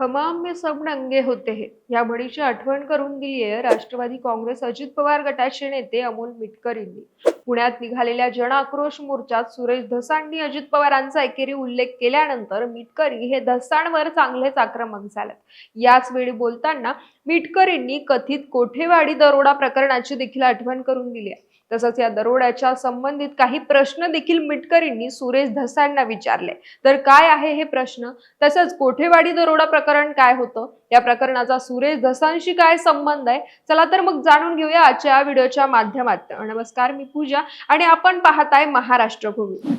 हमाम में सब नंगे होते हे. या म्हणीची आठवण करून दिली आहे राष्ट्रवादी काँग्रेस अजित पवार गटाचे नेते अमोल मिटकर यांनी पुण्यात निघालेल्या जन आक्रोश मोर्चात सुरेश धसांनी अजित पवारांचा एकेरी उल्लेख केल्यानंतर मिटकरी हे धसांवर चांगलेच आक्रमक झालं याच वेळी बोलताना मिटकरींनी कथित कोठेवाडी दरोडा प्रकरणाची देखील आठवण करून दिली आहे. तसंच या दरोड्याच्या संबंधित काही प्रश्न देखील मिटकरींनी सुरेश धसांना विचारले. तर काय आहे हे प्रश्न? तसंच कोठेवाडी दरोडा प्रकरण काय होतं? या प्रकरणाचा सुरेश धसांशी काय संबंध आहे? चला तर मग जाणून घेऊया आजच्या व्हिडिओच्या माध्यमात नमस्कार मी पूजा आणि आपण पाहताय महाराष्ट्र भूमी.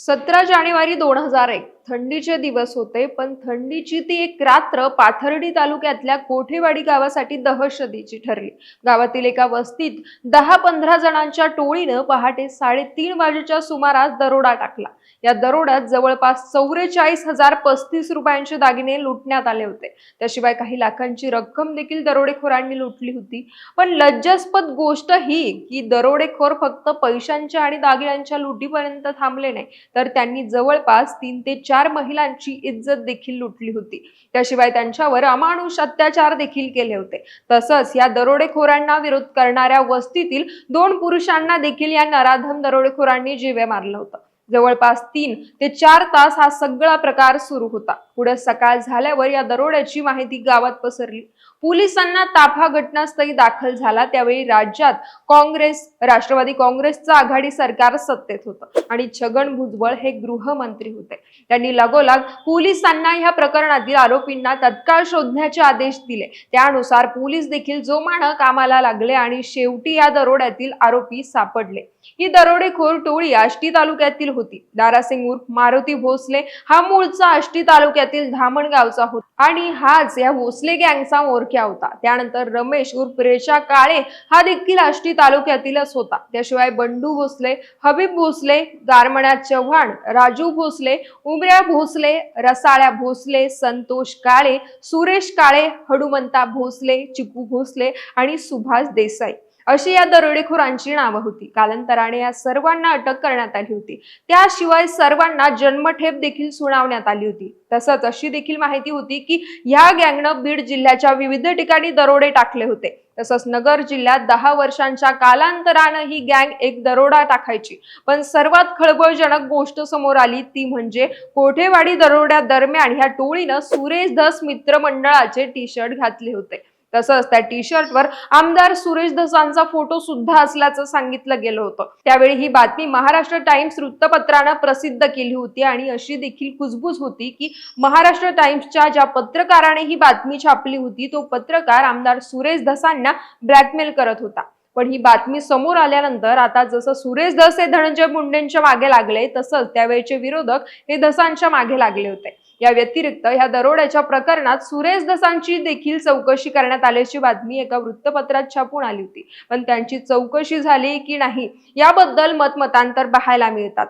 सतरा जानेवारी दोन हजार एक. थंडीचे दिवस होते पण थंडीची ती एक रात्र पाथर्डी तालुक्यातल्या कोठेवाडी गावासाठी दहशतीची ठरली. गावातील एका वस्तीत दहा पंधरा जणांच्या टोळीनं पहाटे साडेतीन वाजेच्या सुमारास दरोडा टाकला. या दरोड्यात जवळपास चौवेचाळीस हजार पस्तीस रुपयांचे दागिने लुटण्यात आले होते. त्याशिवाय काही लाखांची रक्कम देखील दरोडेखोरांनी लुटली होती. पण लज्जास्पद गोष्ट ही की दरोडेखोर फक्त पैशांच्या आणि दागिन्यांच्या लुटीपर्यंत थांबले नाही तर त्यांनी जवळपास तीन ते चार महिलांची इज्जत देखील लुटली होती. त्याशिवाय त्यांच्यावर अमानुष अत्याचार देखील केले होते. तसंच या दरोडेखोरांना विरोध करणाऱ्या वस्तीतील दोन पुरुषांना देखील या नराधम दरोडेखोरांनी जीवे मारलं होतं. जवळपास तीन ते चार तास हा सगळा प्रकार सुरू होता. पुढे सकाळ झाल्यावर या दरोड्याची माहिती गावात पसरली. पोलिसांना ताफा घटनास्थळी दाखल झाला. त्यावेळी राज्यात काँग्रेस राष्ट्रवादी काँग्रेसचं आघाडी सरकार सत्तेत होतं आणि छगन भुजबळ हे गृहमंत्री होते. त्यांनी लगोलाग पोलिसांना ह्या प्रकरणातील आरोपींना तत्काळ शोधण्याचे आदेश दिले. त्यानुसार पोलीस देखील जोमानं कामाला लागले आणि शेवटी या दरोड्यातील आरोपी सापडले. ही दरोडेखोर टोळी आष्टी तालुक्यातील होती. दारासिंग उर्फ मारुती भोसले हा मूळचा आष्टी तालुक्यातील धामण गावचा होता. आणि हाच या भोसले गँगचा मोरक्या होता. त्यानंतर रमेश उर्फ रेषा काळे हा देखील आष्टी तालुक्यातीलच होता. त्याशिवाय बंडू भोसले हबीब भोसले गारमण्या चव्हाण राजू भोसले उमऱ्या भोसले रसाळ्या भोसले संतोष काळे सुरेश काळे हनुमंता भोसले चिकू भोसले आणि सुभाष देसाई. अशी या दरोडेखोरांची नावं होती. कालांतराने या सर्वांना अटक करण्यात आली होती. त्याशिवाय सर्वांना जन्मठेप देखील सुनावण्यात आली होती. तसंच अशी देखील माहिती होती की ह्या गँगनं बीड जिल्ह्याच्या विविध ठिकाणी दरोडे टाकले होते. तसंच नगर जिल्ह्यात दहा वर्षांच्या कालांतरानं ही गँग एक दरोडा टाकायची. पण सर्वात खळबळजनक गोष्ट समोर आली ती म्हणजे कोठेवाडी दरोड्या दरम्यान ह्या टोळीनं सुरेश धस मित्रमंडळाचे टी शर्ट घातले होते. तसंच त्या टी शर्टवर आमदार सुरेश धसांचा फोटो सुद्धा असल्याचं सांगितलं गेलं होतं. त्यावेळी ही बातमी महाराष्ट्र टाइम्स वृत्तपत्रानं प्रसिद्ध केली होती आणि अशी देखील कुजबूज होती की महाराष्ट्र टाइम्सच्या ज्या पत्रकाराने ही बातमी छापली होती तो पत्रकार आमदार सुरेश धसांना ब्लॅकमेल करत होता. पण ही बातमी समोर आल्यानंतर आता जसं सुरेश धस हे धनंजय मुंडेंच्या मागे लागले तसंच त्यावेळेचे विरोधक हे धसांच्या मागे लागले होते. या व्यतिरिक्त ह्या दरोड्याच्या प्रकरणात सुरेश दसांची देखील चौकशी करण्यात आल्याची बातमी एका वृत्तपत्रात छापून आली होती. पण त्यांची चौकशी झाली की नाही याबद्दल मतमतांतर पाहायला मिळतात.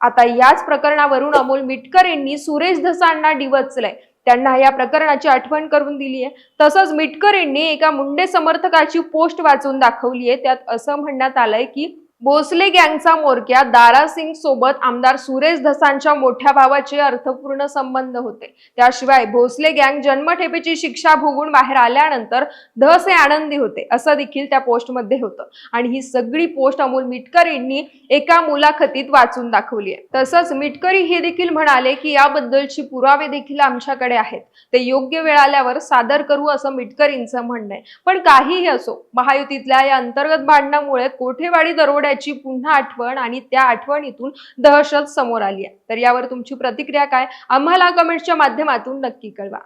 आता याच प्रकरणावरून अमोल मिटकर यांनी सुरेश धसांना डिवचलंय. त्यांना या प्रकरणाची आठवण करून दिली आहे तसंच मिटकर यांनी एका मुंडे समर्थकाची पोस्ट वाचून दाखवली आहे त्यात असं म्हणण्यात आलंय की भोसले गँगचा मोरक्या दारासिंग सोबत आमदार सुरेश धसांच्या मोठ्या भावाचे अर्थपूर्ण संबंध होते. त्याशिवाय भोसले गँग जन्मठेपेची शिक्षा भोगून बाहेर आल्यानंतर धस हे आनंदी होते असं देखील त्या पोस्टमध्ये होतं. आणि ही सगळी पोस्ट अमोल मिटकर यांनी एका मुलाखतीत वाचून दाखवली आहे. तसंच मिटकरी हे देखील म्हणाले की याबद्दलची पुरावे देखील आमच्याकडे आहेत. ते योग्य वेळ आल्यावर सादर करू असं मिटकरींचं म्हणणं आहे. पण काहीही असो महायुतीतल्या या अंतर्गत भांडणामुळे कोठेवाडी दरोड्या दरोड्याची पुन्हा आठवण आणि त्या आठवणीतून दहशत समोर आली आहे. तर यावर तुमची प्रतिक्रिया काय? आम्हाला कमेंटच्या माध्यमातून नक्की कळवा.